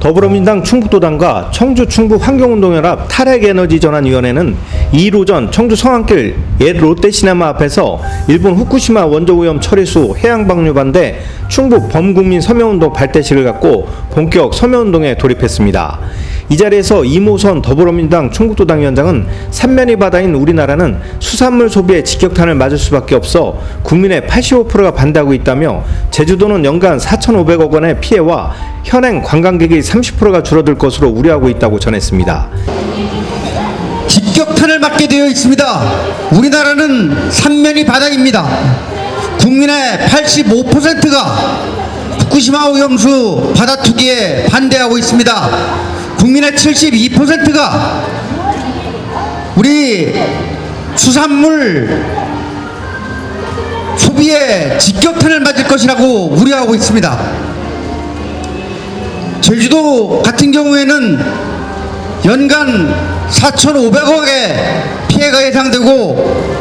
더불어민주당 충북도당과 청주 충북 환경운동연합 탈핵에너지전환위원회는 2일 오전 청주 성안길 옛 롯데시네마 앞에서 일본 후쿠시마 원자오염 처리수 해양방류 반대 충북 범국민 서명운동 발대식을 갖고 본격 서명운동에 돌입했습니다. 이 자리에서 이모선 더불어민주당 충북도당 위원장은 삼면이 바다인 우리나라는 수산물 소비에 직격탄을 맞을 수밖에 없어 국민의 85%가 반대하고 있다며 제주도는 연간 4,500억 원의 피해와 현행 관광객이 30%가 줄어들 것으로 우려하고 있다고 전했습니다. 직격탄을 맞게 되어 있습니다. 우리나라는 삼면이 바다입니다. 국민의 85%가 후쿠시마 오염수 바다 투기에 반대하고 있습니다. 국민의 72%가 우리 수산물 소비에 직격탄을 맞을 것이라고 우려하고 있습니다. 제주도 같은 경우에는 연간 4,500억의 피해가 예상되고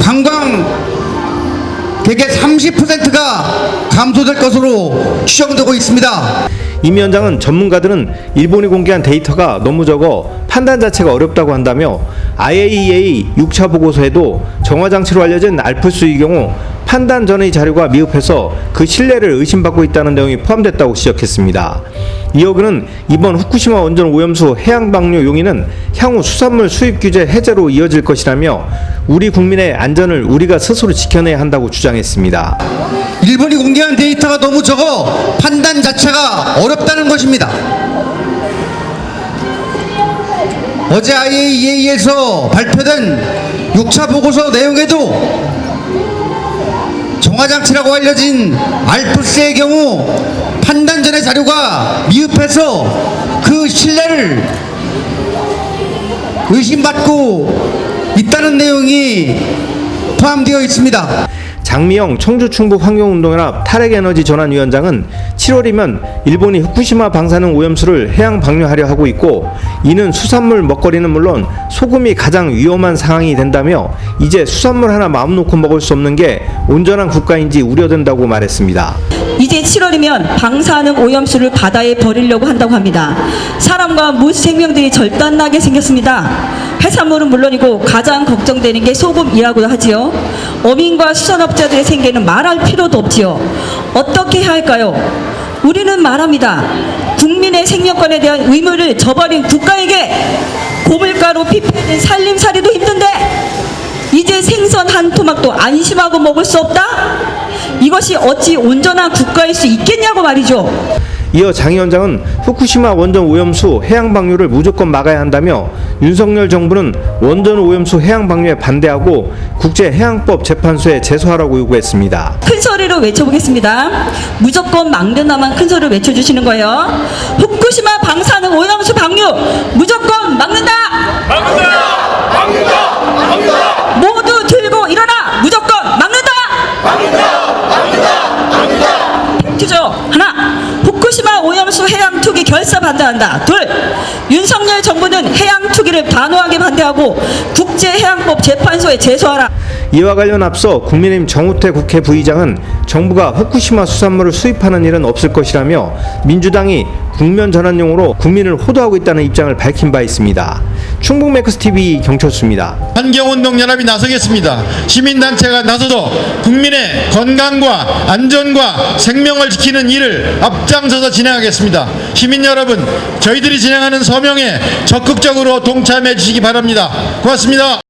관광 객의 30%가 감소될 것으로 추정되고 있습니다. 임 위원장은 전문가들은 일본이 공개한 데이터가 너무 적어 판단 자체가 어렵다고 한다며 IAEA 6차 보고서에도 정화장치로 알려진 알프스의 경우 판단 전의 자료가 미흡해서 그 신뢰를 의심받고 있다는 내용이 포함됐다고 지적했습니다. 이어 그는 이번 후쿠시마 원전 오염수 해양 방류 용인은 향후 수산물 수입 규제 해제로 이어질 것이라며 우리 국민의 안전을 우리가 스스로 지켜내야 한다고 주장했습니다. 일본이 공개한 데이터가 너무 적어 판단 자체가 어렵다는 것입니다. 어제 IAEA에서 발표된 6차 보고서 내용에도 정화장치라고 알려진 알프스의 경우 판단 전의 자료가 미흡해서 그 신뢰를 의심받고 있다는 내용이 포함되어 있습니다. 장미영 청주 충북 환경운동연합 탈핵에너지 전환위원장은 7월이면 일본이 후쿠시마 방사능 오염수를 해양 방류하려 하고 있고 이는 수산물 먹거리는 물론 소금이 가장 위험한 상황이 된다며 이제 수산물 하나 마음 놓고 먹을 수 없는 게 온전한 국가인지 우려된다고 말했습니다. 이제 7월이면 방사능 오염수를 바다에 버리려고 한다고 합니다. 사람과 무 생명들이 절단나게 생겼습니다. 해산물은 물론이고 가장 걱정되는 게 소금이라고 하지요. 어민과 수산업자들의 생계는 말할 필요도 없지요. 어떻게 해야 할까요? 우리는 말합니다. 국민의 생명권에 대한 의무를 저버린 국가에게 고물가로 피폐된 살림살이도 힘든데 이제 생선 한 토막도 안심하고 먹을 수 없다? 이것이 어찌 온전한 국가일 수 있겠냐고 말이죠. 이어 장 위원장은 후쿠시마 원전 오염수 해양 방류를 무조건 막아야 한다며 윤석열 정부는 원전 오염수 해양 방류에 반대하고 국제 해양법 재판소에 제소하라고 요구했습니다. 큰 소리로 외쳐보겠습니다. 무조건 막는다만 큰 소리로 외쳐주시는 거예요. 후쿠시마 방사능 오염수 방류 무조건 막는다. 모두 들고 일어나 무조건 막는다. 팩트죠. 하나. 후쿠시마 오염수 해양 투기 결사 반대한다. 둘. 윤석열 정부는 해양 투기를 단호하게 반대하고 국제해양법 재판소에 제소하라. 이와 관련 앞서 국민의힘 정우태 국회 부의장은 정부가 후쿠시마 수산물을 수입하는 일은 없을 것이라며 민주당이 국면 전환용으로 국민을 호도하고 있다는 입장을 밝힌 바 있습니다. 충북 매크스 TV 경철수입니다. 환경운동연합이 나서겠습니다. 시민단체가 나서도 국민의 건강과 안전과 생명을 지키는 일을 앞장서서 진행하겠습니다. 시민 여러분, 저희들이 진행하는 서명에 적극적으로 동참해 주시기 바랍니다. 고맙습니다.